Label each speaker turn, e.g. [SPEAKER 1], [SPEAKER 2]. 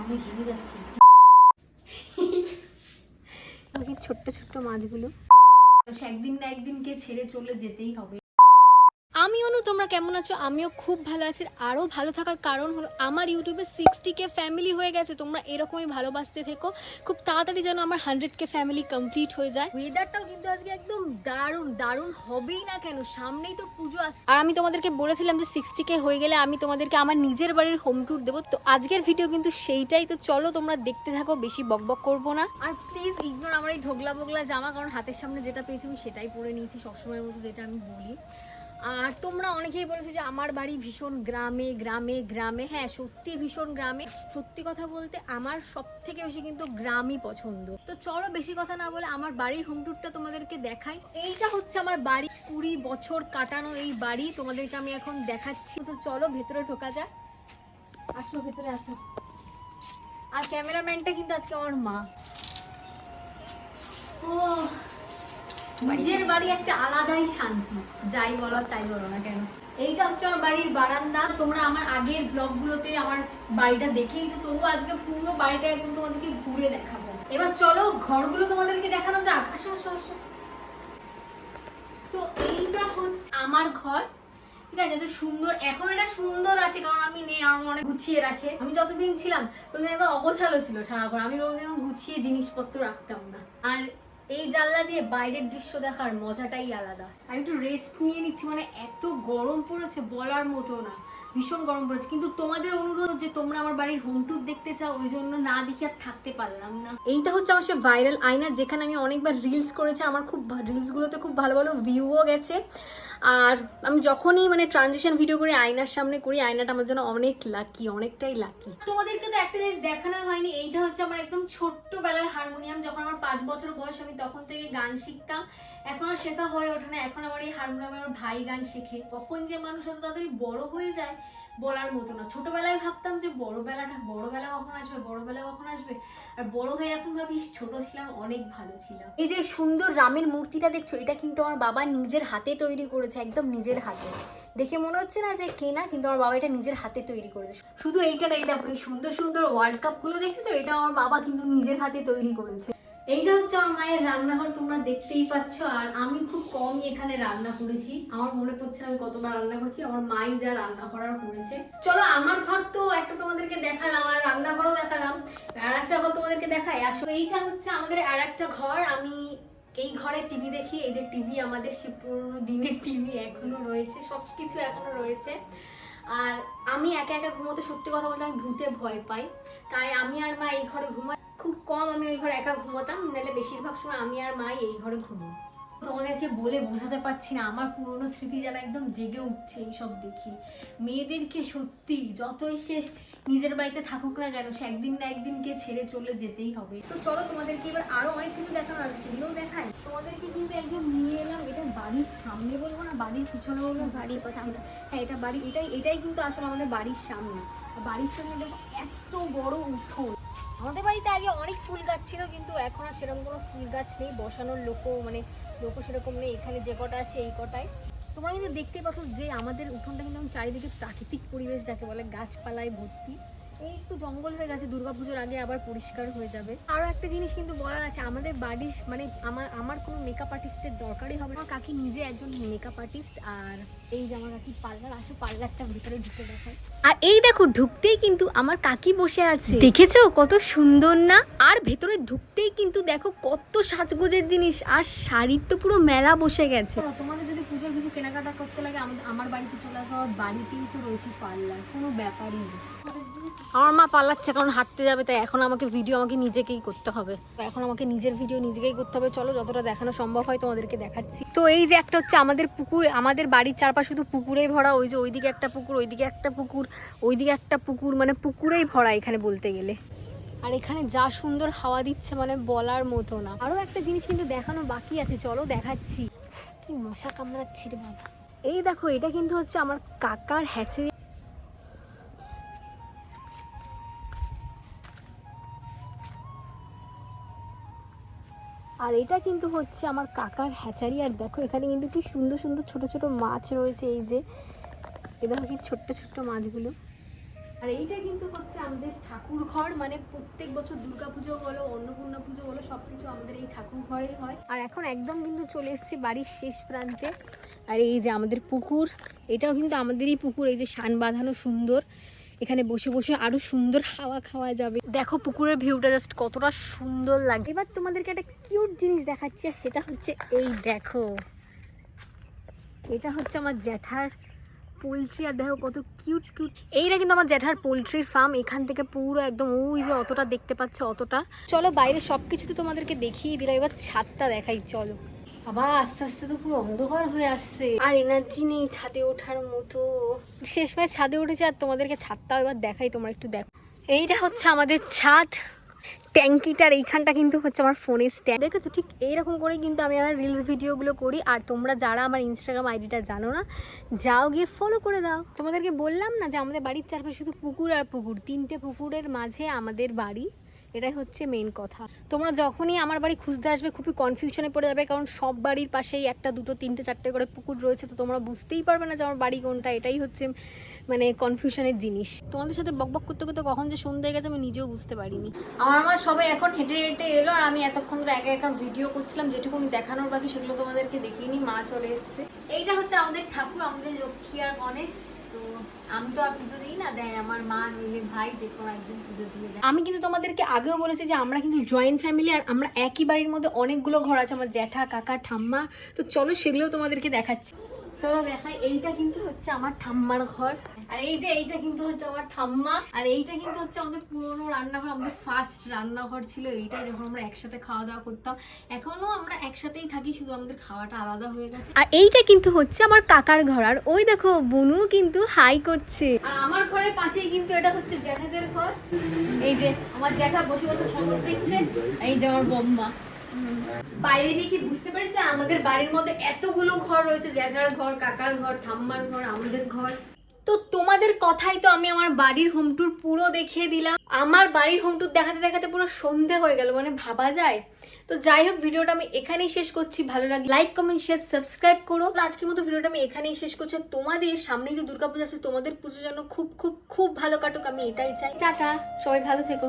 [SPEAKER 1] আমি ঘেমে যাচ্ছি।
[SPEAKER 2] ছোট্ট ছোট্ট মাছগুলো।
[SPEAKER 1] একদিন না একদিনকে ছেড়ে চলে যেতেই হবে।
[SPEAKER 2] তোমরা কেমন আছো? আমিও খুব ভালো আছি। আরও ভালো থাকার কারণ হলো আমার ইউটিউবে সিক্সটি কে ফ্যামিলি হয়ে গেছে। তোমরা এরকমই ভালোবাসতে থেকো। খুব তাড়াতাড়ি যেন আমার হান্ড্রেড কে ফ্যামিলি কমপ্লিট হয়ে যায়।
[SPEAKER 1] ওয়েদারটাও কিন্তু আজকে একদম দারুণ দারুণ হবেই না কেন? সামনেই তো পুজো আসছে
[SPEAKER 2] আর আমি তোমাদেরকে বলেছিলাম যে সিক্সটি কে হয়ে গেলে আমি তোমাদেরকে আমার নিজের বাড়ির হোম ট্যুর দেবো। তো আজকের ভিডিও কিন্তু সেইটাই। তো চলো তোমরা দেখতে থাকো বেশি বকবক করব না।
[SPEAKER 1] আর প্লিজ ইগনোর আমার এই ঢোকলা বোগলা জামা কারণ হাতের সামনে যেটা পেয়েছি আমি সেটাই পরে নিয়েছি। সবসময়ের মতো যেটা আমি বলি। আর তোমরা অনেকেই বলেছ যে আমার বাড়ি ভীষণ গ্রামে গ্রামে গ্রামে। হ্যাঁ সত্যি ভীষণ গ্রামে। সত্যি কথা বলতে আমার সব থেকে বেশি কিন্তু গ্রামই পছন্দ। তো চলো বেশি কথা না বলে আমার বাড়ির হোম ট্যুরটা তোমাদেরকে দেখাই। এইটা হচ্ছে আমার বাড়ি। কুড়ি বছর কাটানো এই বাড়ি তোমাদেরকে আমি এখন দেখাচ্ছি। তো চলো ভেতরে ঢোকা যাক। আসো, ভেতরে আসো। আর ক্যামেরাম্যানটা কিন্তু আজকে আমার মা। ও নিজের বাড়ি একটা আলাদাই শান্তি, যাই বলো তাই বলো না কেন। এইটা হচ্ছে আমার বাড়ির বারান্দা। তোমরা আমার আগের ব্লগগুলোতে আমার বাড়িটা দেখেইছো তবু আজকে পুরো বাড়িটা একদম তোমাদেরকে ঘুরে দেখাবো। এবার চলো ঘরগুলো তোমাদেরকে দেখানো যাক। আসো আসো আসো। তো এইটা হচ্ছে আমার ঘর। ঠিক আছে তো সুন্দর। এখন এটা সুন্দর আছে, কারণ আমি নেই, আমার অনেক গুছিয়ে রাখে। আমি যতদিন ছিলাম, ততদিন একদম অগোছালো ছিল সারা ঘর। আমি কোনোদিন গুছিয়ে জিনিসপত্র রাখতাম না। আর এই জানলা দিয়ে বাইরের দৃশ্য দেখার মজাটাই আলাদা। আমি একটু রেস্ট নিয়ে নিচ্ছি মানে এত গরম পড়েছে বলার মতো না। ভীষণ গরম পড়েছে। কিন্তু তোমাদের অনুরোধ যে তোমরা আমার বাড়ির হোম ট্যুর দেখতে চাও ওই জন্য না দেখে আর থাকতে পারলাম না।
[SPEAKER 2] এইটা হচ্ছে আমার সে ভাইরাল আয়না যেখানে আমি অনেকবার রিলস করেছি। আমার খুব রিলসগুলোতে খুব ভালো ভালো ভিউও গেছে। আর আমি যখনই মানে ট্রানজিশন ভিডিও করি আয়নার সামনে করি আয়নাটা আমার জন্য অনেক লাকি অনেকটাই লাকি
[SPEAKER 1] তোমাদেরকে তো একটা জিনিস দেখানো হয়নি এইটা হচ্ছে আমার একদম ছোট্টবেলার হারমোনিয়াম যখন আমার পাঁচ বছর বয়স আমি তখন থেকে গান শিখতাম। এখন আর শেখা হয়ে ওঠে না। এখন আমার এই হারমোনিয়ামে আমার ভাই গান শেখে। কখন যে মানুষ এত তাড়াতাড়ি বড় হয়ে যায় বলার মতো না। ছোটবেলায় ভাবতাম যে বড়বেলাটা, বড়বেলা কখন আসবে, বড়বেলা কখন আসবে? আর বড় হয়ে এখন ভাবিস ছোট ছিলাম, অনেক ভালো ছিলাম।
[SPEAKER 2] এই যে সুন্দর রামের মূর্তিটা দেখছ, এটা কিন্তু আমার বাবা নিজের হাতে তৈরি করেছে, একদম নিজের হাতে। দেখে মনে হচ্ছে না যে কেনা, কিন্তু আমার বাবা এটা নিজের হাতে তৈরি করেছে।
[SPEAKER 1] শুধু এইটা এই দেখো, এই সুন্দর সুন্দর ওয়ার্ল্ড কাপগুলো দেখেছ? এটা আমার বাবা কিন্তু নিজের হাতে তৈরি করেছে। এইটা হচ্ছে আমার মায়ের রান্নাঘর, তোমরা দেখতেই পাচ্ছ। আর আমি খুব কমই এখানে রান্না করেছি। আমার মনে পড়ছে আমি কতবার রান্না করছি, আমার মাই যা রান্না করার করেছে। চলো, আমার ঘর তো একটা তোমাদেরকে দেখালাম, আর রান্নাঘরও দেখালাম। আর একটা ঘর তোমাদেরকে দেখাই। আসলে এইটা হচ্ছে আমাদের আর একটা ঘর। আমি এই ঘরে টিভি দেখি, এই যে টিভি আমাদের সে পুরোনো দিনের টিভি এখনও রয়েছে, সবকিছু এখনও রয়েছে। আর আমি একা একা ঘুমোতে সত্যি কথা বলতে আমি ভূতে ভয় পাই। তাই আমি আর মা এই ঘরে ঘুমাই। খুব কম আমি ওই ঘরে একা ঘুমাতাম নাহলে বেশিরভাগ সময় আমি আর মাই এই ঘরে ঘুমো তোমাদেরকে বলে বোঝাতে পারছি না আমার পুরনো স্মৃতি যেন একদম জেগে উঠছে এইসব দেখে। মেয়েদেরকে সত্যি যতই সে নিজের বাড়িতে থাকুক না কেন সে একদিন না একদিনকে ছেড়ে চলে যেতেই হবে। তো চলো তোমাদেরকে এবার আরও অনেক কিছু দেখানো আছে সেগুলোও দেখাই। তোমাদেরকে কিন্তু একদম নিয়ে এলাম এটা বাড়ির সামনে বলব না বাড়ির পিছনে বলব বাড়ির সামনে। হ্যাঁ এটা বাড়ি এটাই এটাই কিন্তু আসলে আমাদের বাড়ির সামনে। বাড়ির সামনে দেখো এত বড় উঠোন। আমাদের বাড়িতে আগে অনেক ফুল গাছ ছিল, কিন্তু এখন আর সেরকম কোনো ফুল গাছ নেই। বসানোর লোকও মানে লোকও সেরকম নেই। এখানে যে কটা আছে, এই কটায় তোমরা কিন্তু দেখতে পাচ্ছ যে আমাদের উঠোনটা কিন্তু চারিদিকে প্রাকৃতিক পরিবেশ, যাকে বলে গাছপালায় ভর্তি। এই একটু জঙ্গল হয়ে গেছে দুর্গাপুজোর আগে আবার পরিষ্কার হয়ে যাবে। আরও একটা জিনিস কিন্তু বলার আছে আমাদের বাড়ির মানে আমার আমার কোনো মেকআপ আর্টিস্টের দরকারই হবে না। আমার কাকি নিজে একজন মেকআপ আর্টিস্ট আর এই যে আমার কাকি পার্লার আসো পার্লারটা ভিতরে ঢুকে দেখায়
[SPEAKER 2] আর এই দেখো ঢুকতেই কিন্তু আমার কাকি বসে আছে। দেখেছ? কত সুন্দর না? আর ভেতরে ঢুকতেই কিন্তু দেখো কত সাজগোজের জিনিস। আর শাড়ির তো পুরো মেলা বসে গেছে।
[SPEAKER 1] তোমাদের কিছু কেনাকাটা করতে লাগে আমার বাড়িতে চলে আসো আমার বাড়িতেই তো রয়েছে পার্লার কোনো ব্যাপারই নেই।
[SPEAKER 2] আমার মা পালাচ্ছে কারণ হাঁটতে যাবে তাই এখন আমাকে ভিডিও আমাকে নিজেকেই করতে হবে। এখন আমাকে নিজের ভিডিও নিজেকেই করতে হবে। চলো যতটা দেখানো সম্ভব হয় তোমাদেরকে দেখাচ্ছি। তো এই যে একটা হচ্ছে আমাদের পুকুর আমাদের বাড়ির চারপাশ শুধু পুকুরেই ভরা ওই যে ওইদিকে একটা পুকুর ওইদিকে একটা পুকুর ওইদিকে একটা পুকুর মানে পুকুরেই ভরা এখানে বলতে গেলে। আর এখানে যা সুন্দর হাওয়া দিচ্ছে মানে বলার মতো না। আরও একটা জিনিস কিন্তু দেখানো বাকি আছে চলো দেখাচ্ছি। কি মশা কামড়াচ্ছি রে বাবা। এই দেখো, এটা কিন্তু হচ্ছে আমার কাকার হ্যাচেরি আর এটা কিন্তু হচ্ছে আমার কাকার হ্যাচারি। আর দেখো, এখানে কিন্তু কি সুন্দর সুন্দর ছোট ছোট মাছ রয়েছে। এই যে, এ দেখো কি ছোট্ট ছোট্ট মাছগুলো। আর এইটা কিন্তু হচ্ছে আমাদের ঠাকুর ঘর মানে প্রত্যেক বছর দুর্গা পুজো বলো অন্নপূর্ণা পুজো বলো সব কিছু আমাদের এই ঠাকুর ঘরেই হয়। আর এখন একদম কিন্তু চলে এসেছি বাড়ির শেষ প্রান্তে। আর এই যে আমাদের পুকুর, এটাও কিন্তু আমাদেরই পুকুর, এই যে শান বাঁধানো সুন্দর। এখানে বসে বসে আরও সুন্দর হাওয়া খাওয়া যাবে। দেখো পুকুরের ভিউটা জাস্ট কতটা সুন্দর লাগছে। এবার তোমাদেরকে একটা কিউট জিনিস দেখাচ্ছি, আর সেটা হচ্ছে এই দেখো। এটা হচ্ছে আমার জ্যাঠার পোলট্রি আর দেখো কত কিউট কিউট। এইটা কিন্তু আমার জ্যাঠার পোলট্রির ফার্ম এখান থেকে পুরো একদম ওই যে অতটা দেখতে পাচ্ছ অতটা। চলো বাইরে সব কিছু তো তোমাদেরকে দেখিয়ে দিলাম, এবার ছাদটা দেখাই, চলো। আবার আস্তে আস্তে তো পুরো অন্ধকার হয়ে আসছে। আর এনার্জি নেই ছাদে ওঠার মতো। শেষমেশ ছাদে উঠেছে, আর তোমাদেরকে ছাদটাও এবার দেখাই, তোমরা একটু দেখো। এইটা হচ্ছে আমাদের ছাদ। ট্যাঙ্কিটার এইখানটা কিন্তু হচ্ছে আমার ফোনের স্ট্যান্ড দেখেছ? ঠিক এইরকম করে কিন্তু আমি আমার রিলস ভিডিওগুলো করি। আর তোমরা যারা আমার ইনস্টাগ্রাম আইডিটা জানো না, যাও গিয়ে ফলো করে দাও। তোমাদেরকে বললাম না যে আমাদের বাড়ির চারপাশে শুধু পুকুর আর পুকুর। তিনটে পুকুরের মাঝে আমাদের বাড়ি। এটাই হচ্ছে মেন কথা। তোমরা যখনই আমার বাড়ি খুঁজতে আসবে, খুবই কনফিউশনে পড়ে যাবে, কারণ সব বাড়ির পাশেই একটা, দুটো, তিনটে, চারটে করে পুকুর রয়েছে, তো তোমরা বুঝতেই পারবে না যে আমার বাড়ি কোনটা। এটাই হচ্ছে মানে কনফিউশনের জিনিস। তোমাদের সাথে বকবক করতে করতে কখন যে সন্ধ্যে গেছে, আমি নিজেও বুঝতে পারিনি। আমার আমার সবাই এখন হেঁটে হেঁটে এলো, আর আমি এতক্ষণ ধরে একা একা ভিডিও করছিলাম, যেটুকুনি দেখানোর বাকি সেগুলো তোমাদেরকে দেখিয়ে নি মা চলে এসছে। এইটা হচ্ছে আমাদের ঠাকুর, আমাদের লক্ষ্মী আর গণেশ। আমি তো দেয় আমার মা ভাই আমি কিন্তু তোমাদেরকে আগেও বলেছি যে আমরা কিন্তু জয়েন্ট ফ্যামিলি আর আমরা একই বাড়ির মধ্যে অনেকগুলো ঘর আছে, আমার জ্যাঠা, কাকা, ঠাম্মা। তো চলো সেগুলোও তোমাদেরকে দেখাচ্ছি। চলো দেখাই এইটা কিন্তু হচ্ছে আমার ঠাম্মার ঘর। আর এই যে এইটা কিন্তু হচ্ছে আমার ঠাম্মা আর এইটা কিন্তু হচ্ছে আমাদের পুরোনো রান্নাঘর আমাদের ফার্স্ট রান্নাঘর ছিল এইটাই যখন আমরা একসাথে খাওয়া দাওয়া করতাম। এখনও আমরা একসাথেই থাকি শুধু আমাদের খাওয়াটা আলাদা হয়ে গেছে। আর এইটা কিন্তু হচ্ছে আমার কাকার ঘর আর ওই দেখো বনু কিন্তু হাই করছে। আর আমার ঘরের পাশেই কিন্তু এটা হচ্ছে জ্যাঠাদের ঘর। এই যে আমার জ্যাঠা বসে বসে খবর দেখছে এই যে আমার বম্মা। বাইরে দিয়ে কি বুঝতে পারিস না? আমাদের বাড়ির মধ্যে এতগুলো ঘর রয়েছে জ্যাঠার ঘর, কাকার ঘর, ঠাম্মার ঘর, আমাদের ঘর। তো তোমাদের কথাই তো আমি আমার বাড়ির হোম ট্যুর পুরো দেখিয়ে দিলাম। আমার বাড়ির হোম ট্যুর দেখাতে দেখাতে পুরো সন্ধে হয়ে গেল মানে ভাবা যায়। তো যাই হোক, ভিডিওটা আমি এখানেই শেষ করছি। ভালো লাগে লাইক কমেন্ট শেয়ার সাবস্ক্রাইব করো। আজকের মতো ভিডিওটা আমি এখানেই শেষ করছি। তোমাদের সামনেই তো দুর্গাপূজা আছে, তোমাদের পুজোর জন্য খুব খুব খুব ভালো কাটুক, আমি এটাই চাই। টাটা, সবাই ভালো থেকো।